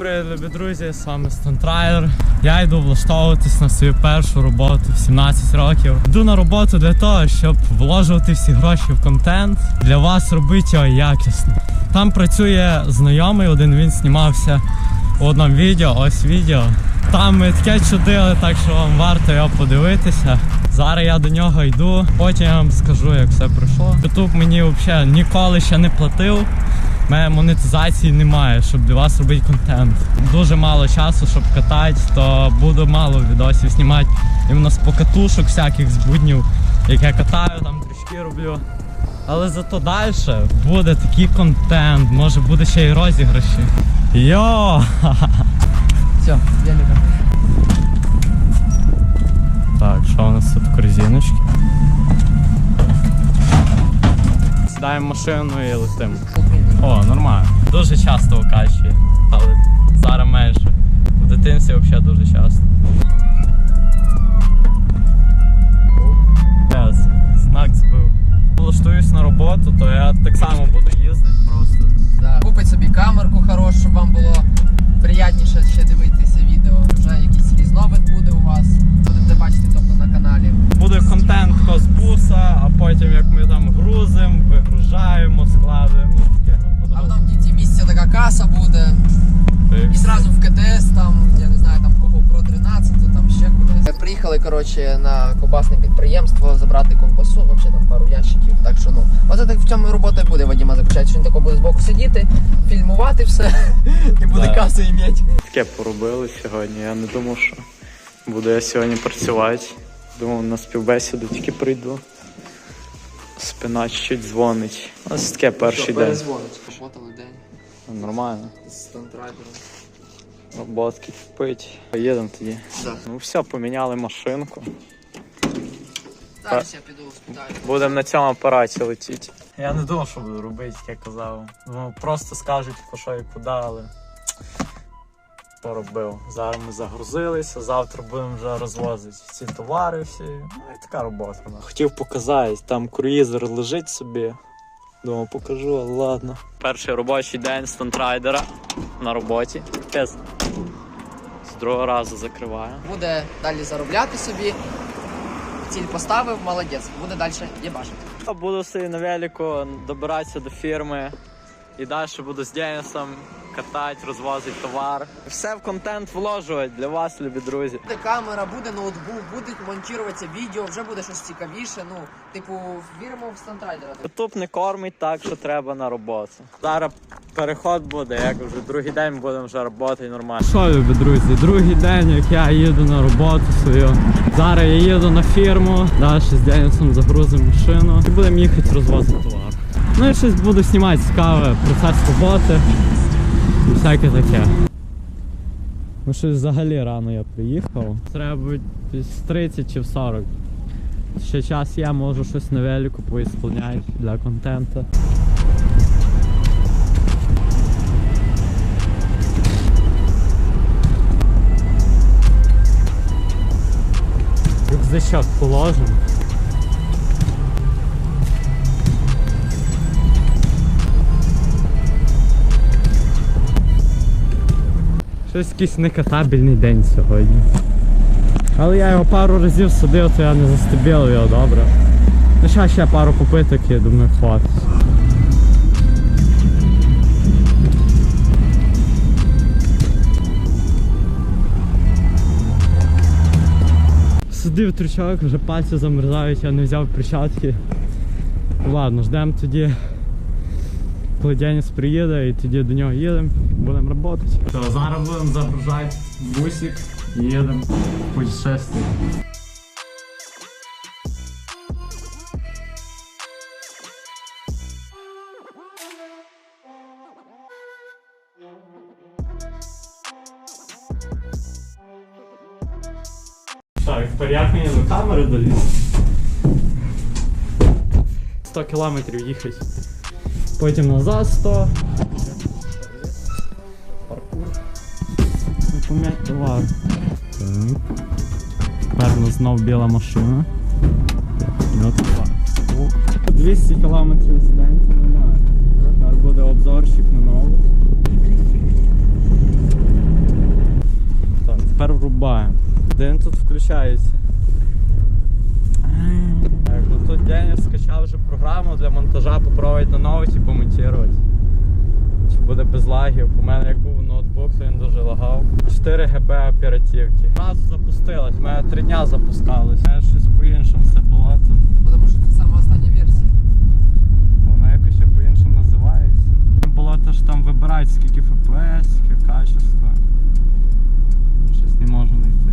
Привіт, любі друзі, з вами Стантрайлер. Я йду влаштовуватись на свою першу роботу в 17 років. Йду на роботу для того, щоб вложувати всі гроші в контент, для вас робити його якісно. Там працює знайомий, один він знімався у одному відео, ось відео. Там ми таке чудили, так що вам варто його подивитися. Зараз я до нього йду, потім я вам скажу, як все пройшло. Ютуб мені взагалі ніколи ще не платив. У мене монетизації немає, щоб для вас робити контент. Дуже мало часу, щоб катати, то буду мало відосів знімати іменно з покатушок всяких з буднів, як я катаю, там трішки роблю. Але зато далі буде такий контент, може буде ще й розіграші. Йо! Все, я не Так, що у нас тут корзиночки? Сідаємо машину і летимо. О, нормально. Дуже часто окачує, але зараз менше. В дитинстві взагалі дуже часто. Yes, знак збив. Влаштуюсь на роботу, то я так само буду їздити просто. Да. Купить собі камерку хорошу, щоб вам було приятніше ще дивитися зразу в там, я не знаю, там кого про 13, там ще кудись. Приїхали, коротше, на кобасне підприємство забрати компасу, взагалі там пару ящиків. Так що ну, оце так в цьому робота буде Вадима заключається, що він тако буде збоку сидіти, фільмувати все і буде Да. касу іметь. Таке поробили сьогодні. Я не думав, що буду я сьогодні працювати. Думав, на співбесіду тільки прийду. Спина чуть дзвонить. Ось таке перший день. Перезвонить. День Нормально. з стантрайдером. Роботки пить. Поїдемо тоді. Да. Ну все, поміняли машинку. Зараз я піду спитаю. Будемо на цьому апараті летіти. Я не думав, що буду робити, як я казав. Ну, просто скажуть, по що і куди, але поробив. Зараз ми загрузилися, завтра будемо вже розвозити ці товари всі. Ну і така робота. Хотів показати, там круїзер лежить собі. Думав, покажу, але ладно. Перший робочий день стантрайдера на роботі. Пес. З другого разу закриваю. Буде далі заробляти собі. Ціль поставив, молодець. Буде далі єбашити. Я буду собі на велику добиратися до фірми і далі буду з Денисом катати, розвозити товар. Все в контент вложувати для вас, любі друзі. Буде камера, буде ноутбук, буде монтуватися відео, вже буде щось цікавіше. Ну, типу, віримо в стантрайдера. Ютуб не кормить так, що треба на роботу. Зараз переход буде, як вже другий день будемо вже роботи нормально. Що, любі друзі, другий день, як я їду на роботу свою. Зараз я їду на фірму, далі з Денисом загрузимо машину і будемо їхати розвозити товар. Ну і щось буду знімати цікаве, процес роботи і всяке таке. Ну щось взагалі рано я приїхав. Треба бути десь 30 чи в 40. Ще час є, можу щось на велику поісполняти для контенту. Рюкзачок положим. Щось якийсь некатабельний день сьогодні. Але я його пару разів садив, то я не застебілив його добре. Ну ще ще пару попиток є, думаю, хватить. Сидив трючок, вже пальці замерзають, я не взяв перчатки. Ладно, ждемо тоді, Деніс приїде і тоді до нього їдемо, будемо працювати. Зараз будемо загружати бусик і їдемо в путешествие. Так, як мені до камери доліз? 100 кілометрів їхати. Потім назад 100. Паркур. Пом'ять товар. Так. Тепер у нас знов біла машина. Ну, 200 кілометрів з день, це нормально. Тепер буде обзорчик на нову. Рубаємо. Один тут включається. Так, ну тут Денис скачав програму для монтажа, попробувати на ноуті помонтувати. Чи буде без лагів? У мене як був ноутбук, то він дуже лагав. 4 ГБ оперативки. Зразу запустилась, у мене 3 дня запускалось. У мене щось по-іншому все було. То Тому що це саме остання версія. Воно якось ще по-іншому називається. Було те, що там вибирають скільки FPS, яке качество. Щось не можу знайти.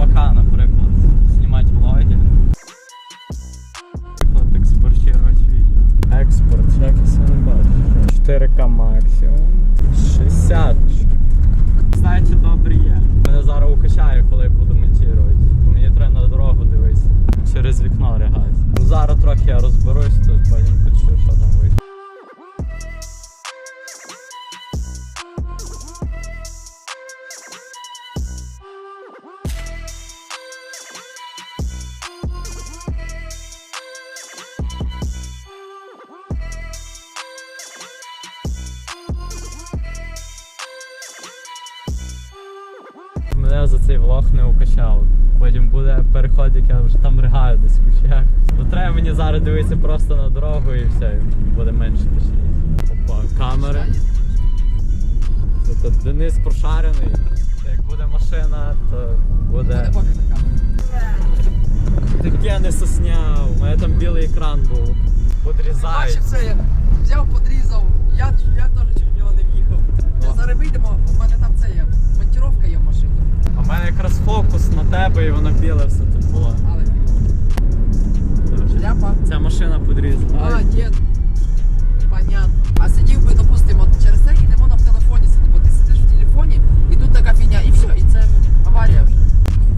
2К, наприклад, знімати влоги. Наприклад, експортувати відео. Експорт, як я не бачу. 4К максимум. 60. Мене за цей влог не укачало. Потім буде переход, як я вже там ригаю десь в кущах. Бо треба мені зараз дивитися просто на дорогу і все, буде менше точність. Опа, камери. Тут Денис прошарений. Як буде машина, то буде. Таке не сосняв. У мене там білий екран був. Подрізають. Бачив це, я взяв, подрізав, я, я теж чуть в нього не в'їхав. Зараз вийдемо, у мене там це є, монтіровка є в машині. А в мене якраз фокус на тебе і воно біле все тут було. Але шляпа. Ця машина подрізана. А, дід. Понятно. А сидів би, допустимо, через це і не можна в телефоні сидіти, бо ти сидиш в телефоні, і тут така фігня, і все, і це аварія вже.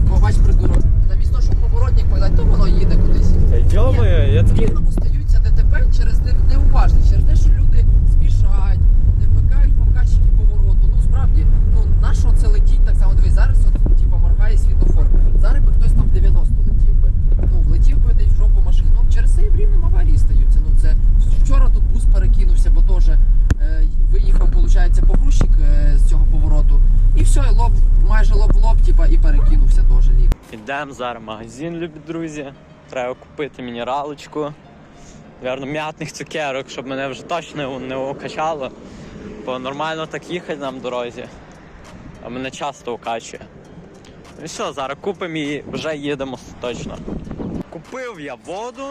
Бо бач, придурок. Замість того, щоб поворотник подати, то воно їде кудись. Та йдьомає, я такий. Рівному стаються ДТП через не- неуважність, через те, що люди спішають, не вмикають показчики повороту. Ну справді, ну на що це летіть так само? Дивись, зараз от типу, моргає світлофор. Зараз би хтось там 90 летів би. Ну, влетів би десь в жопу машини. Ну через це і в Рівному аварії стаються. Ну це вчора тут бус перекинувся, бо теж е, виїхав, виходить, погрузчик е, з цього повороту. І все, і лоб, майже лоб в лоб, типа, і перекинувся теж ліг. Ідемо зараз в магазин, любі друзі. Треба купити мінералочку. Вірно, м'ятних цукерок, щоб мене вже точно не укачало. Бо нормально так їхати нам в дорозі. А мене часто укачує. Ну і все, зараз купимо і вже їдемо точно. Купив я воду,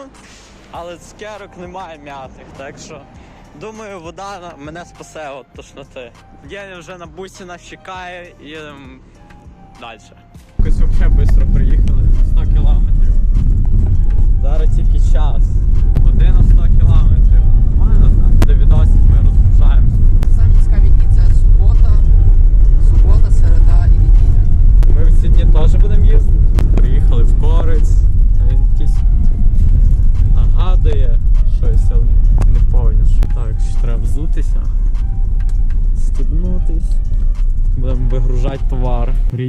але цукерок немає м'ятних, так що думаю, вода мене спасе от тошноти. День вже на бусі нас чекає, їдемо далі. Якось взагалі швидко приїхали 100 кілометрів. Зараз тільки час. Година 100 кілометрів.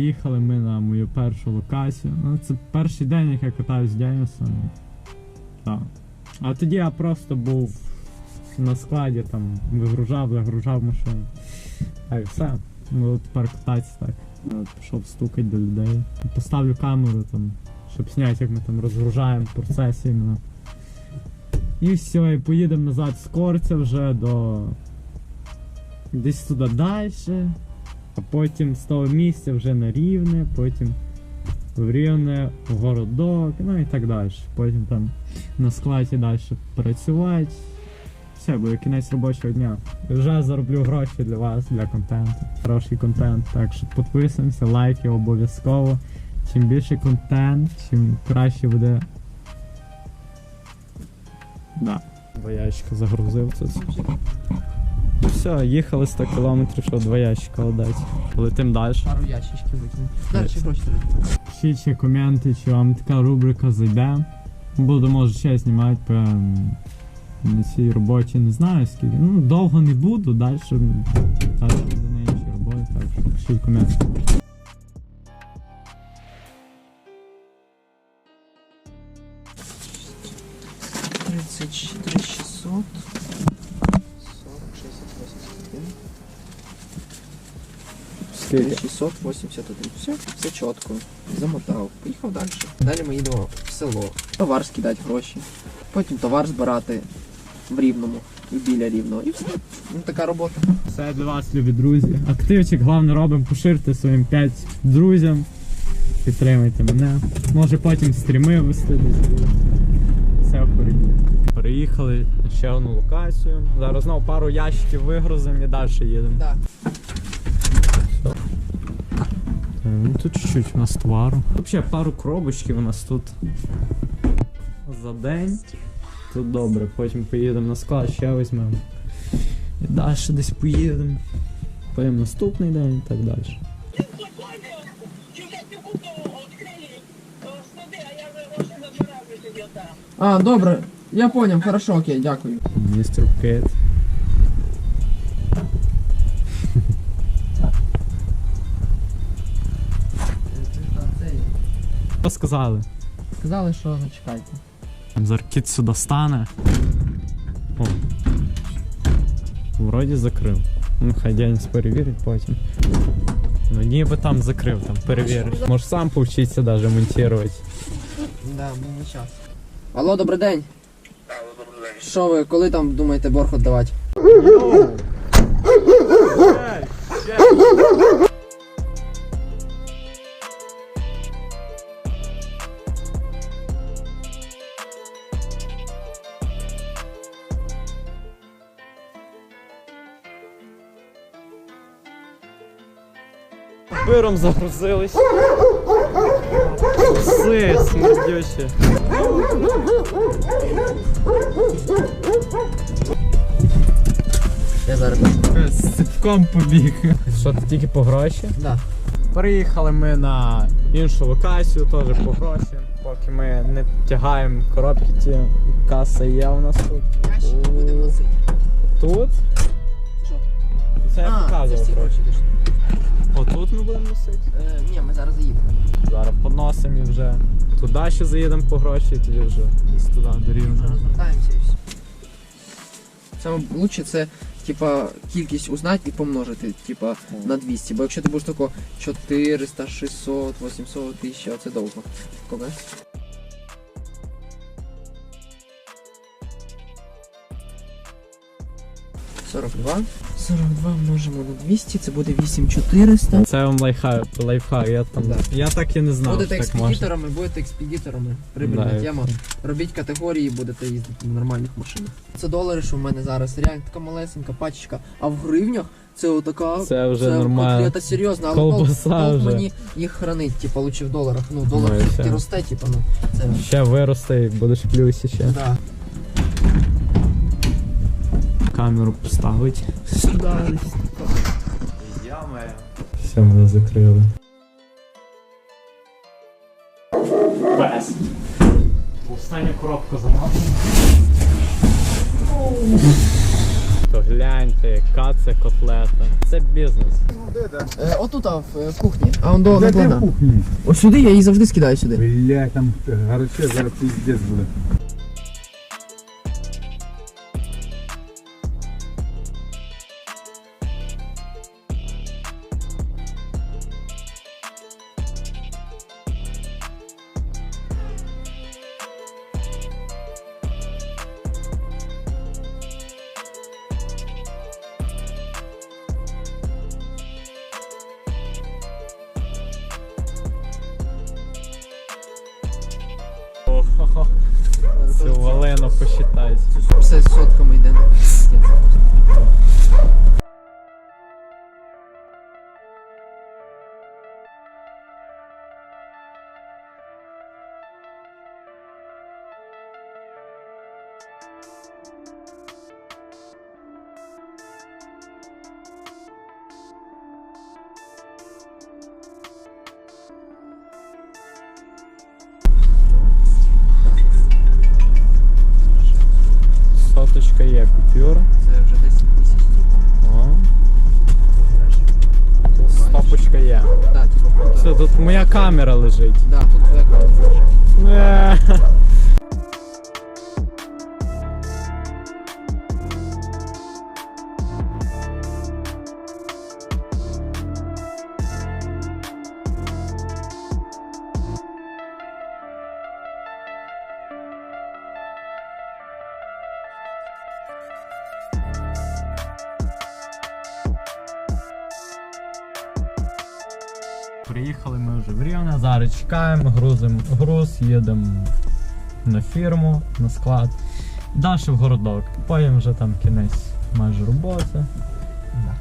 Приїхали ми на мою першу локацію. Ну, це перший день, як я катаюсь з Денисом. Так. А тоді я просто був на складі, там вигружав, загружав машину. А і все. Ну, тепер кататися так. Ну, пішов стукати до людей. Поставлю камеру там, щоб зняти, як ми там розгружаємо процес іменно. І все, і поїдемо назад з Корця вже до. Десь туди далі. А потім з того місця вже на рівне, потім в рівне, в городок, ну і так далі. Потім там на складі далі працювати. Все, буде кінець робочого дня. Вже зароблю гроші для вас, для контенту. Хороший контент. Так що підписуємося, лайки обов'язково. Чим більше контент, чим краще буде. Да. Два ящика загрузив тут. Все, їхали 100 кілометрів, щоб два ящика віддати. Летим далі. Пару ящичків викинув. Далі гроші. Пишіть коменти, чи вам така рубрика зайде. Буду, може, ще знімати по на цій роботі, не знаю скільки. Ну, довго не буду, далі, далі до неї ще роботи, так що пишіть коменти. Скільки? 681. Все, все чітко. Замотав. Поїхав далі. Далі ми їдемо в село. Товар скидати гроші. Потім товар збирати в рівному і біля рівного. І все. Ну така робота. Все для вас, любі друзі. Активчик, головне робимо, поширте своїм 5 друзям. Підтримайте мене. Може потім стріми вести десь. Все впереді. Приїхали на ще одну локацію. Зараз знову пару ящиків вигрузимо і далі їдемо. Да. Ну тут чуть-чуть у нас товару. Взагалі пару коробочків у нас тут за день. Тут добре, потім поїдемо на склад, ще візьмемо. І далі десь поїдемо. Потім наступний день і так далі. А, добре. Я понял, хорошо, окей, дякую. Містер Кейт. Що сказали? Сказали, що зачекайте. Зараз кіт сюди стане. О. Вроді закрив. Ну, хай перевірить потім. Ну ніби там закрив, там перевіриш. Може сам повчиться даже монтувати. Да, був не час. Алло, добрий день. Що ви, коли там думаєте борг віддавати? Пиром загрузились. Пси, смердючі. Я зараз. З ципком побіг. Що ти тільки по гроші? Да. Приїхали ми на іншу локацію, теж по гроші. Поки ми не тягаємо коробки, ті каса є у нас тут. Ящики будемо носити. Тут? Що? Це я показував гроші. Отут ми будемо носити. Е, ні, ми зараз заїдемо. Зараз поносимо і вже туди ще заїдемо по гроші, і тоді вже десь туди до Зараз Розвертаємося і все. Саме лучше це, типа, кількість узнати і помножити, типа, на 200. Бо якщо ти будеш тако 400, 600, 800, 1000, це довго. Коли? Сорок два. 42 множимо на 200, це буде 8400. Це вам лайфхак, лайфхак. Я там. Да. Я так і не знав. Будете що так можна. будете експедиторами. Прибильна Да, тема. Робіть категорії, будете їздити на нормальних машинах. Це долари, що в мене зараз реально така малесенька пачечка, а в гривнях це отака. Це вже нормально. конкретно серйозно, але Колбаса толк вже. мені їх хранить, типа лучше в доларах. Ну, долар Ну, і росте, типа, ну це. Ще виросте і будеш в плюсі ще. Да. Камеру поставить. Сюди десь. Все, мене закрили. Без. Остання коробка замовлена. То гляньте, яка це котлета. Це бізнес. Е, отут, а, в, е, в кухні. А он до наклона. Ось сюди я її завжди скидаю сюди. Бля, там гаряче зараз піздець буде. валену посчитайте. Все з сотками йде. Соточка є купюра. Це вже 10 тисяч, типа. О, стопочка є. Да, круто. Все, тут моя камера лежить. Да, тут твоя камера. Е. приїхали ми вже в Рівне. Зараз чекаємо, грузимо груз, їдемо на фірму, на склад. Далі в городок. Потім вже там кінець майже роботи.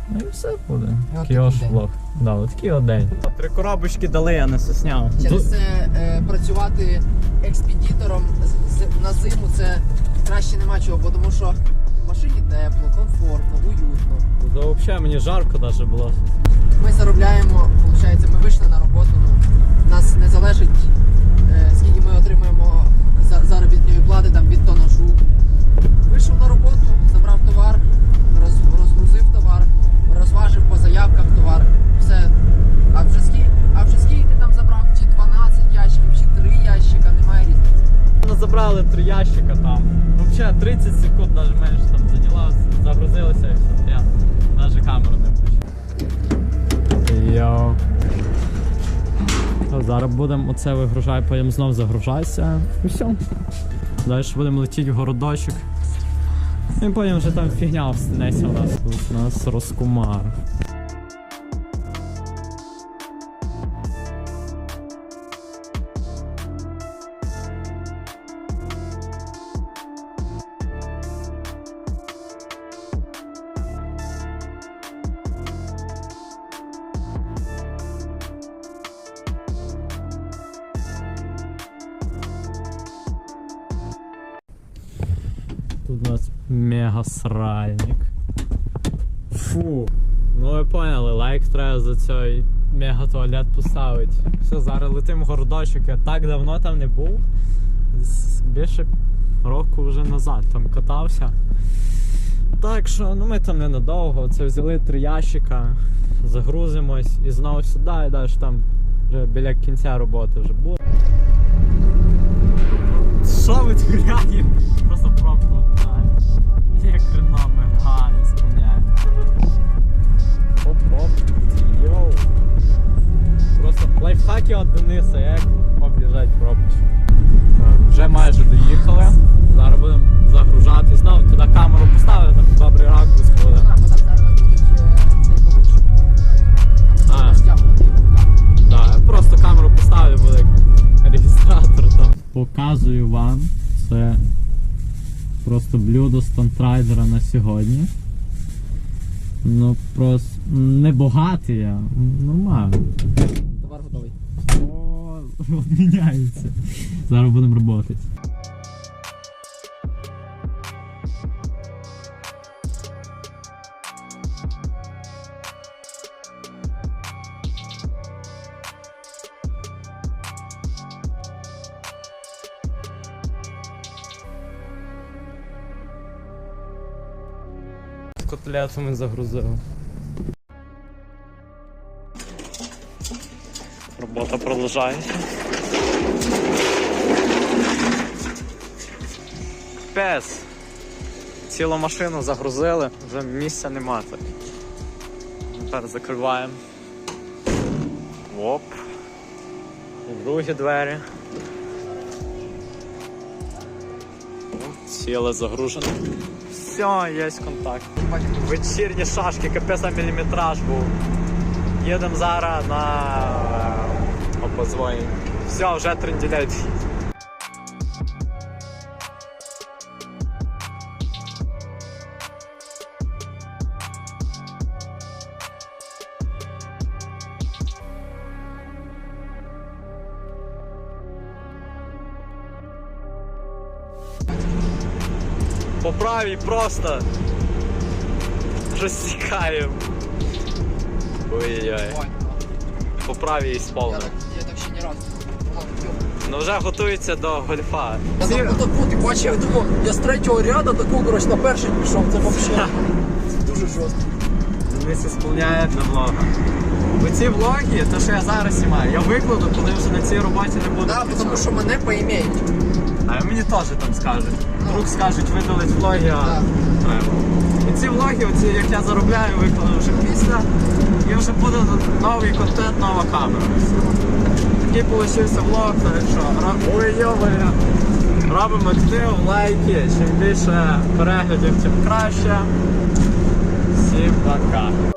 Ну і все буде. Такий такий ось влог. Да, от такий день. Три коробочки дали, я не сосняв. Через це е, працювати експедітором з- на зиму це краще нема чого, бо тому що в машині тепло, комфортно, уютно. Взагалі мені жарко навіть було. Ми заробляємо, виходить, ми вийшли на роботу. Ну, нас не залежить, е, скільки ми отримуємо зараз будемо оце вигружати, потім знов загружатися. І все. Далі будемо летіти в городочок. І потім вже там фігня встанеться у нас. Тут у нас розкумар. Тут у нас мега сральник. Фу. Ну ви поняли, лайк треба за цей мега туалет поставити. Все, зараз летим в городочок. Я так давно там не був. Більше року вже назад там катався. Так що, ну ми там ненадовго. Це взяли три ящика, загрузимось і знову сюди, і далі там вже біля кінця роботи вже буде. Що ви творяє? Оп-оп. Йоу. Просто лайфхаки від Дениса, як об'їжджати пробочку. Вже майже доїхали. Зараз будемо загружати. Знову туди камеру поставити, там добрий ракурс буде. А, бо там зараз будуть е, цей поручник. А. Там розтягувати його. Так, я просто камеру поставлю, буде як реєстратор там. Показую вам. Це просто блюдо стантрайдера на сьогодні. Ну просто не багатий я, нормально. Товар готовий. О, Обміняються. Зараз будемо працювати. Котлету ми загрузили. Робота продовжується. Пес. Цілу машину загрузили, вже місця нема. так. Тепер закриваємо. Оп. Другі двері. Ціле загружене. Все, є контакт. Вечірні шашки, капець там міліметраж був. Їдемо зараз на опозвонень. Все, вже тренділять. По правій просто. Розсікаємо. Ой-ой-ой. Ой, По правій і я, так- я так ще ні разу. не. Ну вже готується до гольфа. Я Ці- так отаку, ти бачив, я думав, я з третього ряду таку, коротше, на перший пішов, це взагалі дуже жорстко. Денис ісполняє для влога. Оці влоги, те, що я зараз знімаю, я викладу, коли вже на цій роботі не буду. Так, тому що мене поімеють. А мені теж там скажуть. Вдруг скажуть, видалить влоги, а Так. треба. Ці влоги, оці, як я заробляю, викладу вже після. І вже буде новий контент, нова камера. Такий получився влог, так що йо-моє. Робимо актив, лайки. Чим більше переглядів, тим краще. Всім пока.